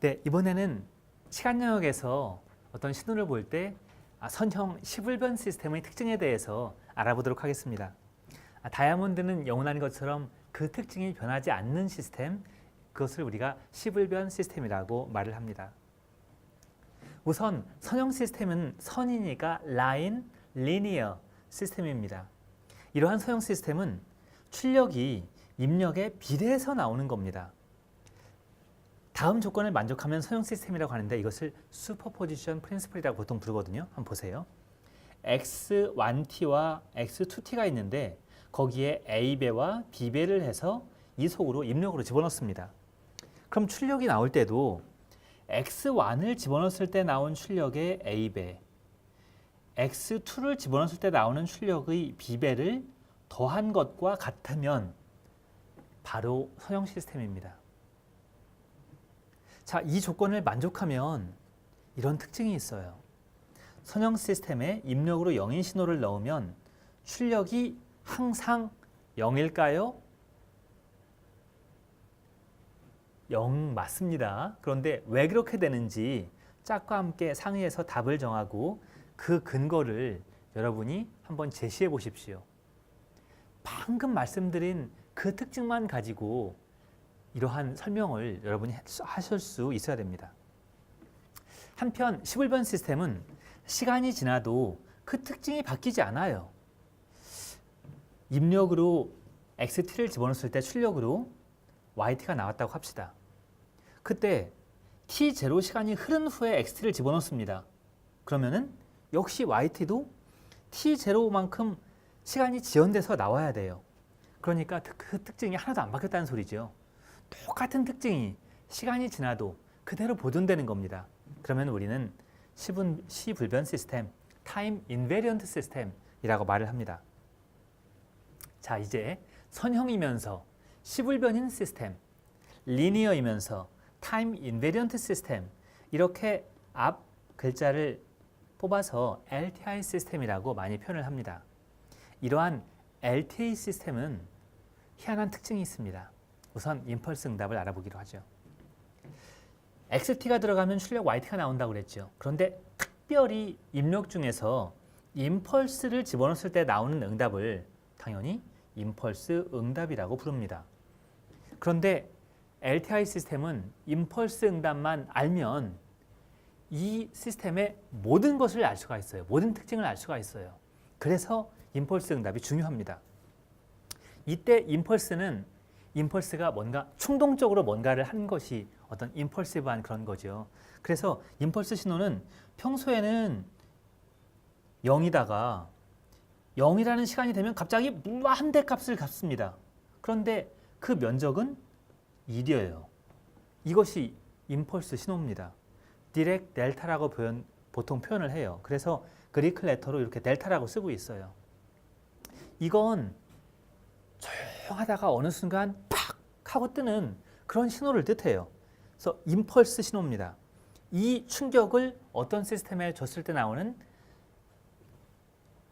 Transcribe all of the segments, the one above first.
네, 이번에는 시간 영역에서 어떤 신호를 볼때 아, 선형 시불변 시스템의 특징에 대해서 알아보도록 하겠습니다. 아, 다이아몬드는 영원한 것처럼 그 특징이 변하지 않는 시스템, 그것을 우리가 시불변 시스템이라고 말을 합니다. 우선 선형 시스템은 선이니까 라인, 리니어 시스템입니다. 이러한 선형 시스템은 출력이 입력에 비례해서 나오는 겁니다. 다음 조건을 만족하면 선형 시스템이라고 하는데 이것을 슈퍼포지션 프린시플이라고 보통 부르거든요. 한번 보세요. x1t와 x2t가 있는데 거기에 a배와 b배를 해서 이 속으로 입력으로 집어넣습니다. 그럼 출력이 나올 때도 x1을 집어넣었을 때 나온 출력의 a배, x2를 집어넣었을 때 나오는 출력의 b배를 더한 것과 같으면 바로 선형 시스템입니다. 자, 이 조건을 만족하면 이런 특징이 있어요. 선형 시스템에 입력으로 0인 신호를 넣으면 출력이 항상 0일까요? 0 맞습니다. 그런데 왜 그렇게 되는지 짝과 함께 상의해서 답을 정하고 그 근거를 여러분이 한번 제시해 보십시오. 방금 말씀드린 그 특징만 가지고 이러한 설명을 여러분이 하실 수 있어야 됩니다. 한편 11번 시스템은 시간이 지나도 그 특징이 바뀌지 않아요. 입력으로 XT를 집어넣었을 때 출력으로 YT가 나왔다고 합시다. 그때 T0 시간이 흐른 후에 XT를 집어넣습니다. 그러면은 역시 YT도 T0만큼 시간이 지연돼서 나와야 돼요. 그러니까 그 특징이 하나도 안 바뀌었다는 소리죠. 똑같은 특징이 시간이 지나도 그대로 보존되는 겁니다. 그러면 우리는 시분, 시불변 시스템, 타임 인베리언트 시스템이라고 말을 합니다. 자, 이제 선형이면서 시불변인 시스템, 리니어이면서 타임 인베리언트 시스템 이렇게 앞 글자를 뽑아서 LTI 시스템이라고 많이 표현을 합니다. 이러한 LTA 시스템은 희한한 특징이 있습니다. 우선 임펄스 응답을 알아보기로 하죠. XT가 들어가면 출력 YT가 나온다고 그랬죠. 그런데 특별히 입력 중에서 임펄스를 집어넣었을 때 나오는 응답을 당연히 임펄스 응답이라고 부릅니다. 그런데 LTI 시스템은 임펄스 응답만 알면 이 시스템의 모든 것을 알 수가 있어요. 모든 특징을 알 수가 있어요. 그래서 임펄스 응답이 중요합니다. 이때 임펄스는 임펄스가 뭔가 충동적으로 뭔가를 한 것이 어떤 임펄시브한 그런 거죠. 그래서 임펄스 신호는 평소에는 0이다가 0이라는 시간이 되면 갑자기 무한대 값을 갚습니다. 그런데 그 면적은 1이에요. 이것이 임펄스 신호입니다. 디렉 델타라고 표현, 보통 표현을 해요. 그래서 그리크 레터로 이렇게 델타라고 쓰고 있어요. 이건 조용하다가 어느 순간 팍 하고 뜨는 그런 신호를 뜻해요. 그래서 임펄스 신호입니다. 이 충격을 어떤 시스템에 줬을 때 나오는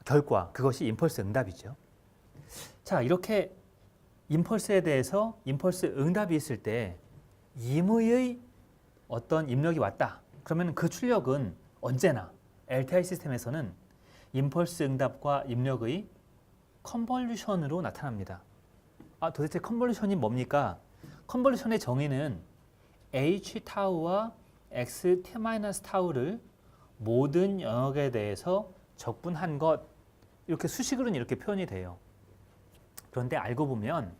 결과, 그것이 임펄스 응답이죠. 자, 이렇게 임펄스에 대해서 임펄스 응답이 있을 때 임의의 어떤 입력이 왔다. 그러면 그 출력은 언제나 LTI 시스템에서는 임펄스 응답과 입력의 컨볼루션으로 나타납니다. 아, 도대체 컨볼루션이 뭡니까? 컨볼루션의 정의는 h 타우와 x t 마이너스 타우를 모든 영역에 대해서 적분한 것 이렇게 수식으로는 이렇게 표현이 돼요. 그런데 알고 보면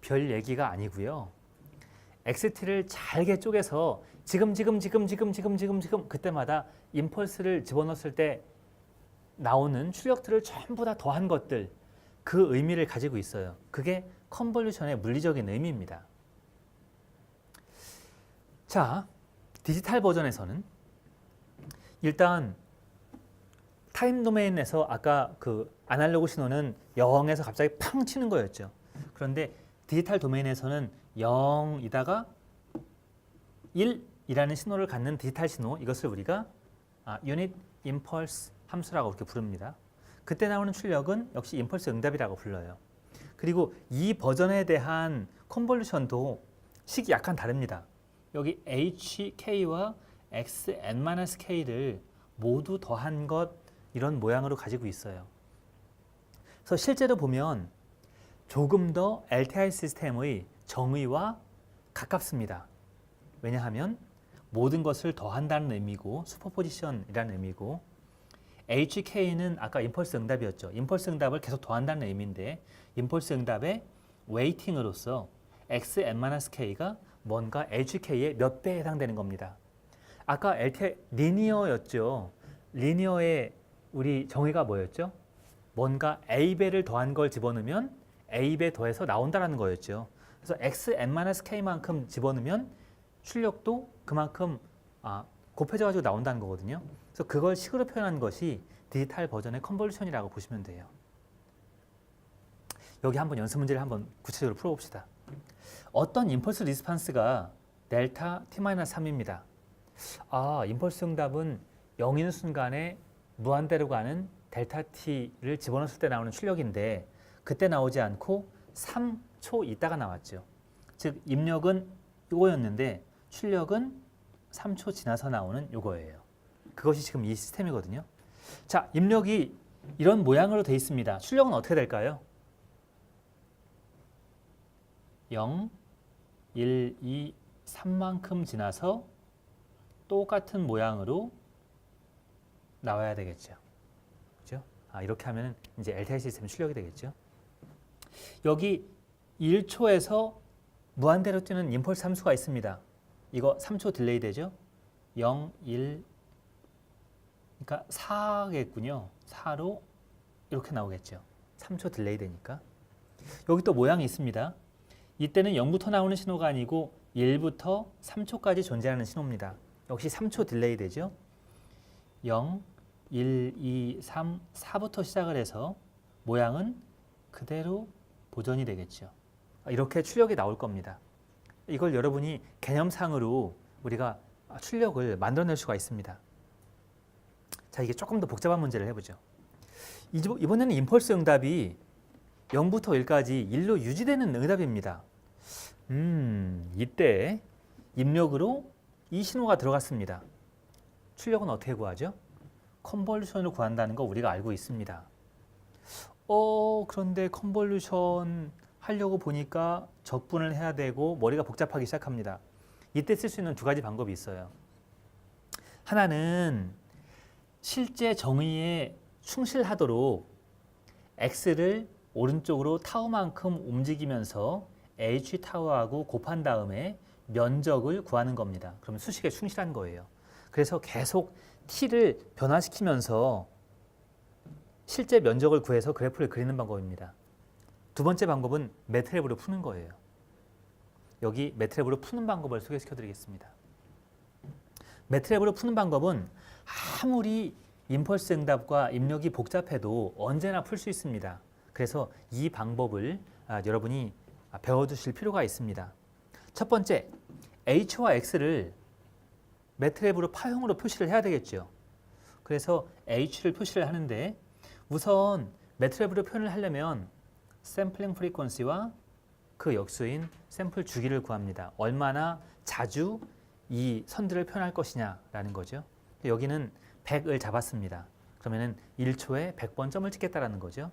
별 얘기가 아니고요. XT를 잘게 쪼개서 지금 지금 지금 지금 지금 지금 지금 그때마다 임펄스를 집어넣었을 때 나오는 출력들을 전부 다 더한 것들 그 의미를 가지고 있어요. 그게 컨볼루션의 물리적인 의미입니다. 자, 디지털 버전에서는 일단 타임 도메인에서 아까 그 아날로그 신호는 0에서 갑자기 팡 치는 거였죠. 그런데 디지털 도메인에서는 0이다가 1이라는 신호를 갖는 디지털 신호 이것을 우리가 아, 유닛 임펄스 함수라고 이렇게 부릅니다. 그때 나오는 출력은 역시 임펄스 응답이라고 불러요. 그리고 이 버전에 대한 컨볼루션도 식이 약간 다릅니다. 여기 HK와 XN-K를 모두 더한 것 이런 모양으로 가지고 있어요. 그래서 실제로 보면 조금 더 LTI 시스템의 정의와 가깝습니다. 왜냐하면 모든 것을 더한다는 의미고 슈퍼포지션이라는 의미고 HK는 아까 임펄스 응답이었죠. 임펄스 응답을 계속 더한다는 의미인데 임펄스 응답의 웨이팅으로서 XN-K가 뭔가 HK의 몇 배에 해당되는 겁니다. 아까 LT 리니어였죠. 리니어의 우리 정의가 뭐였죠? 뭔가 A배를 더한 걸 집어넣으면 A배 더해서 나온다라는 거였죠. 그래서 XN-K만큼 집어넣으면 출력도 그만큼 아, 곱해져 가지고 나온다는 거거든요. 그래서 그걸 식으로 표현한 것이 디지털 버전의 컨볼루션이라고 보시면 돼요. 여기 한번 연습 문제를 한번 구체적으로 풀어봅시다. 어떤 임펄스 리스판스가 델타 t-3입니다. 아, 임펄스 응답은 0인 순간에 무한대로 가는 델타 t를 집어넣었을 때 나오는 출력인데 그때 나오지 않고 3초 있다가 나왔죠. 즉 입력은 이거였는데 출력은 3초 지나서 나오는 이거예요. 그것이 지금 이 시스템이거든요. 자, 입력이 이런 모양으로 돼 있습니다. 출력은 어떻게 될까요? 0, 1, 2, 3만큼 지나서 똑같은 모양으로 나와야 되겠죠. 그죠? 아, 이렇게 하면 이제 LTI 시스템 출력이 되겠죠. 여기 1초에서 무한대로 뛰는 임펄스 함수가 있습니다. 이거 3초 딜레이 되죠? 0, 1, 그러니까 4겠군요. 4로 이렇게 나오겠죠. 3초 딜레이 되니까. 여기 또 모양이 있습니다. 이때는 0부터 나오는 신호가 아니고 1부터 3초까지 존재하는 신호입니다. 역시 3초 딜레이 되죠. 0, 1, 2, 3, 4부터 시작을 해서 모양은 그대로 보존이 되겠죠. 이렇게 출력이 나올 겁니다. 이걸 여러분이 개념상으로 우리가 출력을 만들어낼 수가 있습니다. 자, 이게 조금 더 복잡한 문제를 해보죠. 이번에는 임펄스 응답이 0부터 1까지 1로 유지되는 응답입니다. 음, 이때 입력으로 이 신호가 들어갔습니다. 출력은 어떻게 구하죠? 컨볼루션을 구한다는 거 우리가 알고 있습니다. 어, 그런데 컨볼루션 하려고 보니까 적분을 해야 되고 머리가 복잡하기 시작합니다. 이때 쓸 수 있는 두 가지 방법이 있어요. 하나는 실제 정의에 충실하도록 x를 오른쪽으로 타우만큼 움직이면서 h 타우하고 곱한 다음에 면적을 구하는 겁니다. 그러면 수식에 충실한 거예요. 그래서 계속 t를 변화시키면서 실제 면적을 구해서 그래프를 그리는 방법입니다. 두 번째 방법은 매트랩으로 푸는 거예요. 여기 매트랩으로 푸는 방법을 소개시켜 드리겠습니다. 매트랩으로 푸는 방법은 아무리 임펄스 응답과 입력이 복잡해도 언제나 풀 수 있습니다. 그래서 이 방법을 아, 여러분이 아, 배워두실 필요가 있습니다. 첫 번째, h와 x를 매트랩으로 파형으로 표시를 해야 되겠죠. 그래서 h를 표시를 하는데 우선 매트랩으로 표현을 하려면 샘플링 프리퀀시와 그 역수인 샘플 주기를 구합니다. 얼마나 자주 이 선들을 표현할 것이냐라는 거죠. 여기는 100을 잡았습니다. 그러면은 1초에 100번 점을 찍겠다라는 거죠.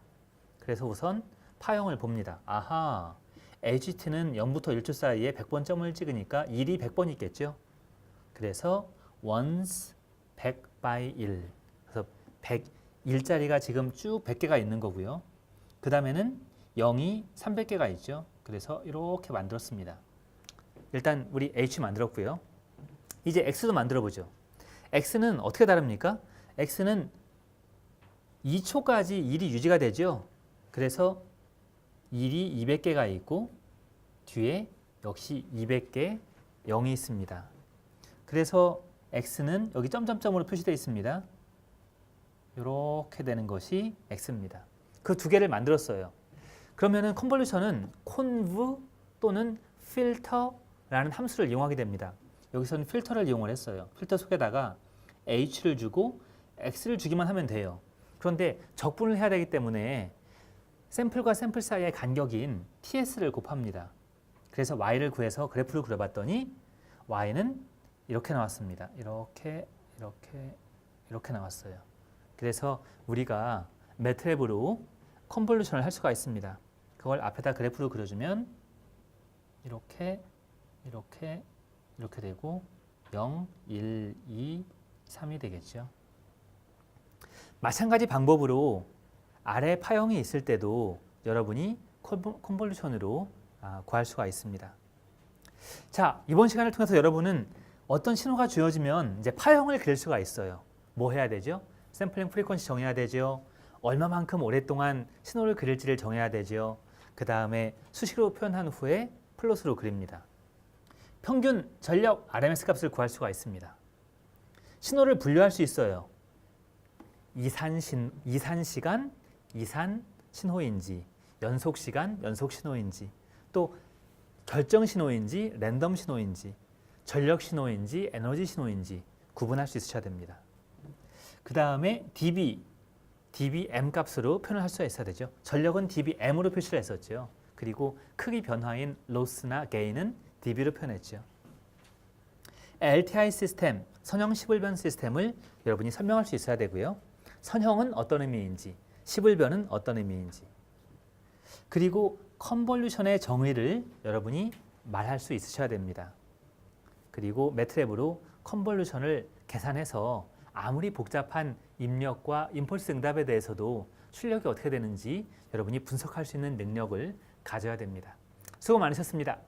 그래서 우선 파형을 봅니다. 아하, HT는 0부터 1초 사이에 100번 점을 찍으니까 1이 100번 있겠죠. 그래서 once 100 by 1. 그래서 100 1자리가 지금 쭉 100개가 있는 거고요. 그 다음에는 0이 300개가 있죠. 그래서 이렇게 만들었습니다. 일단 우리 H 만들었고요. 이제 X도 만들어 보죠. X는 어떻게 다릅니까? X는 2초까지 1이 유지가 되죠. 그래서 1이 200개가 있고 뒤에 역시 200개 0이 있습니다. 그래서 X는 여기 점점점으로 표시되어 있습니다. 이렇게 되는 것이 X입니다. 그 두 개를 만들었어요. 그러면은 컨볼루션은 conv 또는 filter라는 함수를 이용하게 됩니다. 여기서는 필터를 이용을 했어요. 필터 속에다가 h를 주고 x를 주기만 하면 돼요. 그런데 적분을 해야 되기 때문에 샘플과 샘플 사이의 간격인 ts를 곱합니다. 그래서 y를 구해서 그래프를 그려봤더니 y는 이렇게 나왔습니다. 이렇게 이렇게 이렇게 나왔어요. 그래서 우리가 매트랩으로 컨볼루션을 할 수가 있습니다. 그걸 앞에다 그래프로 그려주면 이렇게 이렇게 이렇게 되고 0, 1, 2, 3이 되겠죠. 마찬가지 방법으로 아래 파형이 있을 때도 여러분이 컨볼루션으로 아, 구할 수가 있습니다. 자, 이번 시간을 통해서 여러분은 어떤 신호가 주어지면 이제 파형을 그릴 수가 있어요. 뭐 해야 되죠? 샘플링 프리퀀시 정해야 되죠. 얼마만큼 오랫동안 신호를 그릴지를 정해야 되죠. 그 다음에 수식으로 표현한 후에 플롯으로 그립니다. 평균 전력 RMS 값을 구할 수가 있습니다. 신호를 분류할 수 있어요. 이산 신 이산 시간, 이산 신호인지, 연속 시간, 연속 신호인지, 또 결정 신호인지, 랜덤 신호인지, 전력 신호인지, 에너지 신호인지 구분할 수 있으셔야 됩니다. 그 다음에 dB, dBm 값으로 표현할 수 있어야 되죠. 전력은 dBm으로 표시를 했었죠. 그리고 크기 변화인 로스나 게인은 dB로 표현했죠. LTI 시스템, 선형 시불변 시스템을 여러분이 설명할 수 있어야 되고요. 선형은 어떤 의미인지, 시불변은 어떤 의미인지, 그리고 컨볼루션의 정의를 여러분이 말할 수 있으셔야 됩니다. 그리고 매트랩으로 컨볼루션을 계산해서 아무리 복잡한 입력과 임펄스 응답에 대해서도 출력이 어떻게 되는지 여러분이 분석할 수 있는 능력을 가져야 됩니다. 수고 많으셨습니다.